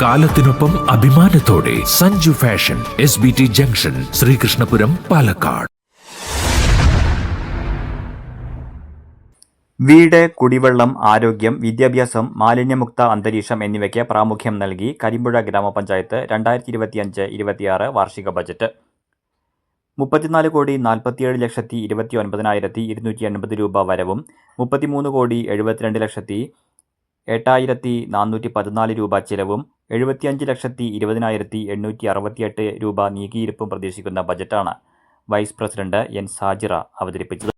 കാലത്തിനൊപ്പം അഭിമാനത്തോടെ Sanju fashion S B T junction Sreekrishnapuram Palakkad. വീട് കുടിവെള്ളം ആരോഗ്യം വിദ്യാഭ്യാസം മാലിന്യമുക്ത അന്തരീക്ഷം എന്നിവയ്ക്ക് പ്രാമുഖ്യം നൽകി കരിമ്പുഴ ഗ്രാമപഞ്ചായത്ത് രണ്ടായിരത്തി ഇരുപത്തിയഞ്ച് ഇരുപത്തിയാറ് വാർഷിക ബജറ്റ്. മുപ്പത്തിനാല് കോടി നാൽപ്പത്തിയേഴ് ലക്ഷത്തി ഇരുപത്തി ഒൻപതിനായിരത്തി ഇരുന്നൂറ്റി എൺപത് രൂപ വരവും മുപ്പത്തിമൂന്ന് കോടി എഴുപത്തിരണ്ട് ലക്ഷത്തി എട്ടായിരത്തി നാനൂറ്റി പതിനാല് രൂപ ചിലവും എഴുപത്തിയഞ്ച് ലക്ഷത്തി ഇരുപതിനായിരത്തി എണ്ണൂറ്റി അറുപത്തിയെട്ട് രൂപ നീക്കിയിരിപ്പും പ്രതീക്ഷിക്കുന്ന ബജറ്റാണ് വൈസ് പ്രസിഡന്റ് എൻ സാജിറ അവതരിപ്പിച്ചത്.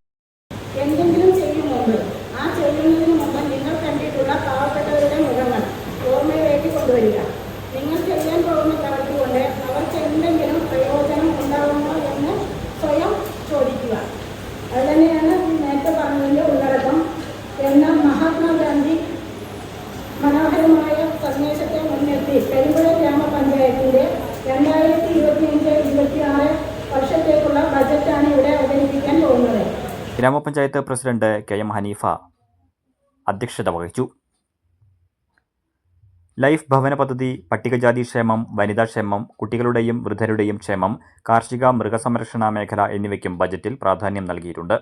ഗ്രാമപഞ്ചായത്ത് പ്രസിഡന്റ് കെ എം ഹനീഫ അധ്യക്ഷത വഹിച്ചു. ലൈഫ് ഭവന പദ്ധതി പട്ടികജാതി ക്ഷേമം വനിതാ ക്ഷേമം കുട്ടികളുടെയും വൃദ്ധരുടെയും ക്ഷേമം കാർഷിക മൃഗസംരക്ഷണ മേഖല എന്നിവയ്ക്കും ബജറ്റിൽ പ്രാധാന്യം നൽകിയിട്ടുണ്ട്.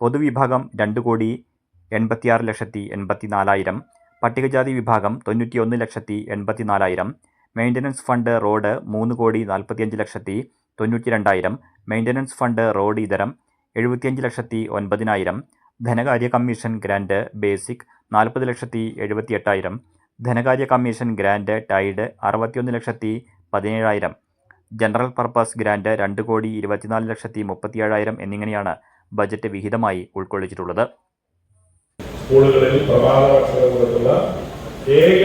പൊതുവിഭാഗം രണ്ട് കോടി എൺപത്തിയാറ് ലക്ഷത്തി എൺപത്തിനാലായിരം പട്ടികജാതി വിഭാഗം തൊണ്ണൂറ്റിയൊന്ന് ലക്ഷത്തി എൺപത്തിനാലായിരം മെയിന്റനൻസ് ഫണ്ട് റോഡ് മൂന്ന് കോടി നാൽപ്പത്തിയഞ്ച് ലക്ഷത്തി തൊണ്ണൂറ്റി രണ്ടായിരം മെയിന്റനൻസ് ഫണ്ട് റോഡ് ഇതരം എഴുപത്തിയഞ്ച് ലക്ഷത്തി ഒൻപതിനായിരം. ധനകാര്യ കമ്മീഷൻ ഗ്രാൻഡ് ബേസിക് നാൽപ്പത് ലക്ഷത്തി എഴുപത്തി എട്ടായിരം ധനകാര്യ കമ്മീഷൻ ഗ്രാൻഡ് ടൈഡ് അറുപത്തിയൊന്ന് ലക്ഷത്തി പതിനേഴായിരം. ജനറൽ പർപ്പസ് ഗ്രാൻഡ് രണ്ട് കോടി ഇരുപത്തിനാല് ലക്ഷത്തി മുപ്പത്തിയേഴായിരം എന്നിങ്ങനെയാണ് ബജറ്റ് വിഹിതമായി ഉൾക്കൊള്ളിച്ചിട്ടുള്ളത്. സ്കൂളുകളിൽ പ്രഭാത ഭക്ഷണം കൊടുക്കുന്ന ഏക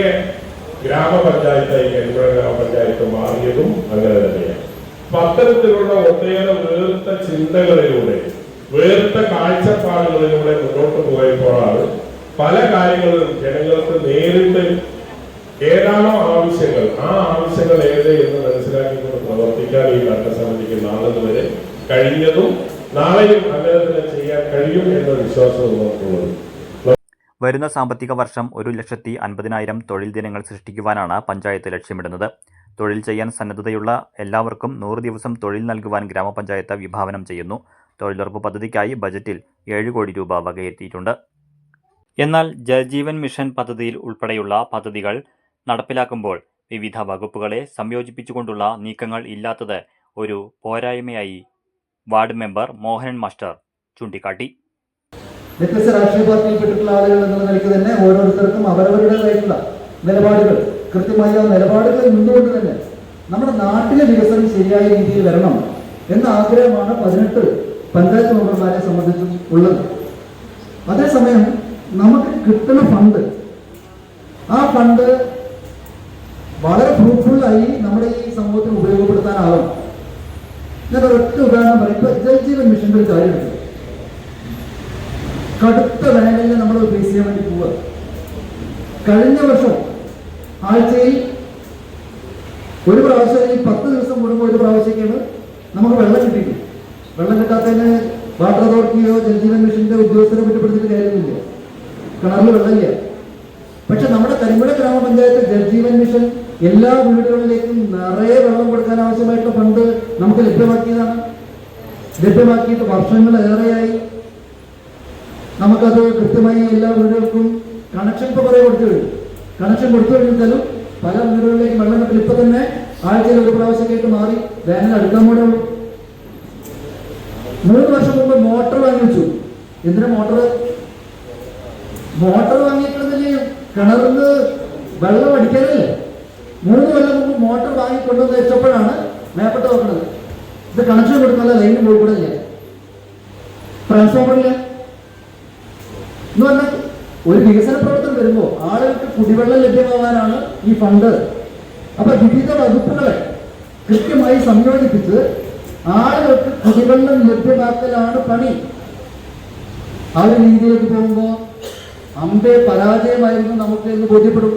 ഗ്രാമപഞ്ചായത്തായി കരിമ്പുഴ ഗ്രാമപഞ്ചായത്ത് മാറിയതും അങ്ങനെ തന്നെയാണ്. അത്തരത്തിലുള്ള ഒട്ടേറെ വേറിട്ട ചിന്തകളിലൂടെ വേറിട്ട കാഴ്ചപ്പാടുകളിലൂടെ മുന്നോട്ട് പോയപ്പോഴാണ് പല കാര്യങ്ങളും ജനങ്ങൾക്ക് നേരിട്ട് ഏതാണോ ആവശ്യങ്ങൾ ആ ആവശ്യങ്ങൾ ഏത് എന്ന് മനസ്സിലാക്കിക്കൊണ്ട് പ്രവർത്തിക്കാൻ ഈ ഭരണസമിതിക്ക് നാളെ വരെ കഴിഞ്ഞതും നാളെയും അങ്ങനെ ചെയ്യാൻ കഴിയും എന്ന വിശ്വാസം നമുക്കുള്ളത് വരുന്ന സാമ്പത്തിക വർഷം ഒരു ലക്ഷത്തി അൻപതിനായിരം തൊഴിൽ ദിനങ്ങൾ സൃഷ്ടിക്കുവാനാണ് പഞ്ചായത്ത് ലക്ഷ്യമിടുന്നത്. തൊഴിൽ ചെയ്യാൻ സന്നദ്ധതയുള്ള എല്ലാവർക്കും നൂറ് ദിവസം തൊഴിൽ നൽകുവാൻ ഗ്രാമപഞ്ചായത്ത് വിഭാവനം ചെയ്യുന്നു. തൊഴിലുറപ്പ് പദ്ധതിക്കായി ബജറ്റിൽ ഏഴ് കോടി രൂപ വകയിരുത്തിയിട്ടുണ്ട് എന്നാൽ ജലജീവൻ മിഷൻ പദ്ധതിയിൽ ഉൾപ്പെടെയുള്ള പദ്ധതികൾ നടപ്പിലാക്കുമ്പോൾ വിവിധ വകുപ്പുകളെ സംയോജിപ്പിച്ചുകൊണ്ടുള്ള നീക്കങ്ങൾ ഇല്ലാത്തത് ഒരു പോരായ്മയായി വാർഡ് മെമ്പർ മോഹനൻ മാസ്റ്റർ ചൂണ്ടിക്കാട്ടി. വ്യത്യസ്ത രാഷ്ട്രീയ പാർട്ടിയിൽപ്പെട്ടിട്ടുള്ള ആളുകൾ എന്നുള്ള നിലയ്ക്ക് തന്നെ ഓരോരുത്തർക്കും അവരവരുടേതായിട്ടുള്ള നിലപാടുകൾ കൃത്യമായ ആ നിലപാടുകളിൽ നിന്നുകൊണ്ട് തന്നെ നമ്മുടെ നാട്ടിലെ വികസനം ശരിയായ രീതിയിൽ വരണം എന്ന ആഗ്രഹമാണ് പതിനെട്ട് പഞ്ചായത്ത് മെമ്പർമാരെ സംബന്ധിച്ചും ഉള്ളത്. അതേസമയം നമുക്ക് കിട്ടുന്ന ഫണ്ട് ആ ഫണ്ട് വളരെ ഫ്രൂട്ട്ഫുള്ളായി നമ്മുടെ ഈ സമൂഹത്തിന് ഉപയോഗപ്പെടുത്താനാവും. ഞാൻ ഒരൊറ്റ ഉദാഹരണം പറയും. ഇപ്പൊ ജൽജീവൻ മിഷന്റെ ഒരു കാര്യം കടുത്ത വേനലിൽ നമ്മൾ ഫേസ് ചെയ്യാൻ വേണ്ടി പോവുക. കഴിഞ്ഞ വർഷം ആഴ്ചയിൽ ഒരു പ്രാവശ്യം അല്ലെങ്കിൽ പത്ത് ദിവസം കൂടുമ്പോൾ ഒരു പ്രാവശ്യമൊക്കെയാണ് നമുക്ക് വെള്ളം കിട്ടിയിട്ട് വെള്ളം കിട്ടാത്തതിന് വാട്ടർ അതോറിറ്റിയോ ജലജീവൻ മിഷന്റെ ഉദ്യോഗസ്ഥരെ കുറ്റപ്പെടുത്തിയിട്ട് കാര്യമില്ല. കിണറിൽ വെള്ളമില്ല. പക്ഷെ നമ്മുടെ കരിമ്പുഴ ഗ്രാമപഞ്ചായത്ത് ജലജീവൻ മിഷൻ എല്ലാ വീടുകളിലേക്കും നിറയെ വെള്ളം കൊടുക്കാൻ ആവശ്യമായിട്ടുള്ള ഫണ്ട് നമുക്ക് ലഭ്യമാക്കിയതാണ്. ലഭ്യമാക്കിയിട്ട് വർഷങ്ങളേറെയായി നമുക്കത് കൃത്യമായി എല്ലാ വീടുകൾക്കും കണക്ഷൻ ഇപ്പോൾ കുറേ കൊടുത്തു കഴിഞ്ഞു. കണക്ഷൻ കൊടുത്തു കഴിഞ്ഞാലും പല വീടുകളിലേക്കും വെള്ളം കിട്ടും. ഇപ്പൊ തന്നെ ആഴ്ചയിൽ ഒരു പ്രാവശ്യമൊക്കെ മാറി. വേനൽ അടുക്കാൻ കൂടെ മൂന്ന് വർഷം മുമ്പ് മോട്ടോർ വാങ്ങി വെച്ചു എന്തിനാ മോട്ടോർ? മോട്ടോർ വാങ്ങിയിട്ടുണ്ടെങ്കിൽ കിണറിന്ന് വെള്ളം അടിക്കാനല്ലേ? മൂന്ന് കൊല്ലം മുമ്പ് മോട്ടോർ വാങ്ങിക്കൊണ്ടുവന്ന് വെച്ചപ്പോഴാണ് മേപ്പെട്ട് നോക്കുന്നത്. ഇത് കണക്ഷൻ കൊടുക്കാനുള്ള ലൈന് പോയി കൂടെ ഇല്ല. ട്രാൻസ്ഫോമറില്ല എന്ന് പറഞ്ഞാൽ ഒരു വികസന പ്രവർത്തനം വരുമ്പോൾ ആളുകൾക്ക് കുടിവെള്ളം ലഭ്യമാവാനാണ് ഈ ഫണ്ട്. അപ്പൊ വിവിധ വകുപ്പുകളെ കൃത്യമായി സംയോജിപ്പിച്ച് ആളുകൾക്ക് കുടിവെള്ളം ലഭ്യമാക്കലാണ് പണി. ആ ഒരു രീതിയിലേക്ക് പോകുമ്പോൾ അമ്പെ പരാജയമായിരുന്നു നമുക്ക് എന്ന് ബോധ്യപ്പെടും.